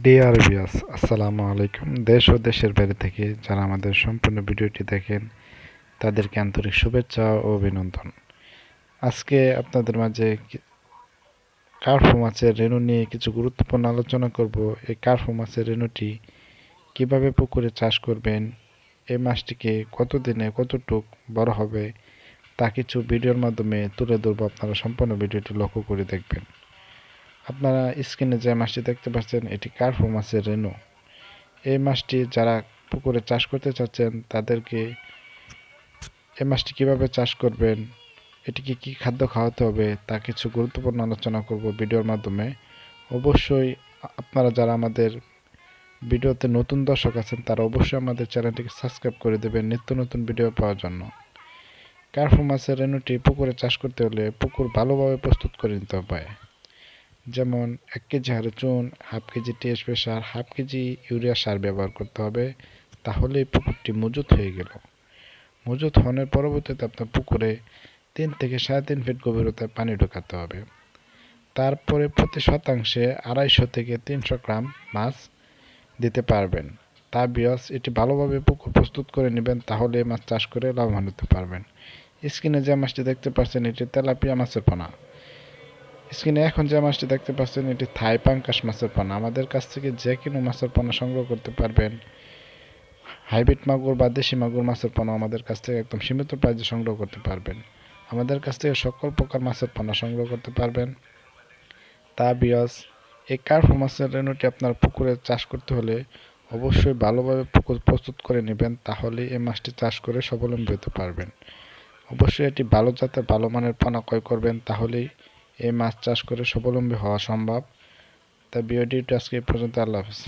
Deer বিয়াস আসসালামু আলাইকুম দেশ ও দেশের বাইরে থেকে যারা আমাদের সম্পূর্ণ ভিডিওটি দেখেন, তাদেরকে আন্তরিক শুভেচ্ছা ও অভিনন্দন। আজকে আপনাদের মাঝে কার্ফু মাছের রেণু নিয়ে কিছু গুরুত্বপূর্ণ আলোচনা করব। এই কার্ফু মাছের রেণুটি কীভাবে পুকুরে চাষ করবেন, এই মাছটিকে কতদিনে কতটুক বড় হবে, তা কিছু ভিডিওর মাধ্যমে তুলে ধরবো। আপনারা সম্পূর্ণ ভিডিওটি লক্ষ্য করে দেখবেন। আপনারা স্ক্রিনে যে মাছটি দেখতে পাচ্ছেন, এটি কার্ফু মাছের রেণু। এই মাছটি যারা পুকুরে চাষ করতে চাচ্ছেন, তাদেরকে এই মাছটি কীভাবে চাষ করবেন, এটিকে কি খাদ্য খাওয়াতে হবে, তা কিছু গুরুত্বপূর্ণ আলোচনা করব ভিডিওর মাধ্যমে। অবশ্যই আপনারা যারা আমাদের ভিডিওতে নতুন দর্শক আছেন, তারা অবশ্যই আমাদের চ্যানেলটিকে সাবস্ক্রাইব করে দেবেন নিত্য নতুন ভিডিও পাওয়ার জন্য। কার্ফু মাছের রেণুটি পুকুরে চাষ করতে হলে পুকুর ভালোভাবে প্রস্তুত করে নিতে হবে। যেমন এক কেজি হারে চুন, হাফ কেজি টিএসপি সার হাফ কেজি ইউরিয়া সার ব্যবহার করতে হবে। তাহলে পুকুরটি মজুত হয়ে গেল। মজুত হওয়ার পরবর্তীতে আপনার পুকুরে তিন থেকে সাড়ে তিন ফিট গভীরতায় পানি ঢোকাতে হবে। তারপরে প্রতি শতাংশে আড়াইশো থেকে তিনশো গ্রাম মাছ দিতে পারবেন। তা বিয়স, এটি ভালোভাবে পুকুর প্রস্তুত করে নেবেন, তাহলে মাছ চাষ করে লাভবান হতে পারবেন। স্ক্রিনে যে মাছটি দেখতে পাচ্ছেন, এটি তেলাপিয়া মাছের পোনা। স্ক্রিনে এখন যে মাছটি দেখতে পাচ্ছেন, এটি থাই পাঙ্কাশ মাছের পোনা। আমাদের কাছ থেকে যে কোনো মাছের পোনা সংগ্রহ করতে পারবেন। হাইব্রিড মাগুর বা দেশি মাগুর মাছের পোনা আমাদের কাছ থেকে একদম সীমিত প্রাইজে সংগ্রহ করতে পারবেন। আমাদের কাছ থেকে সকল প্রকার মাছের পোনা সংগ্রহ করতে পারবেন। তা বিয়স, এই কার্ফু মাছের রেণুটি আপনার পুকুরে চাষ করতে হলে অবশ্যই ভালোভাবে পুকুর প্রস্তুত করে নেবেন, তাহলে এই মাছটি চাষ করে স্বাবলম্বী হতে পারবেন। অবশ্যই এটি ভালো জাতের, ভালো মানের পোনা ক্রয় করবেন, তাহলেই এই মাছ চাষ করে স্বাবলম্বী হওয়া সম্ভব। তা ভিডিওটি আজকে পর্যন্ত। আল্লাহ হাফিজ।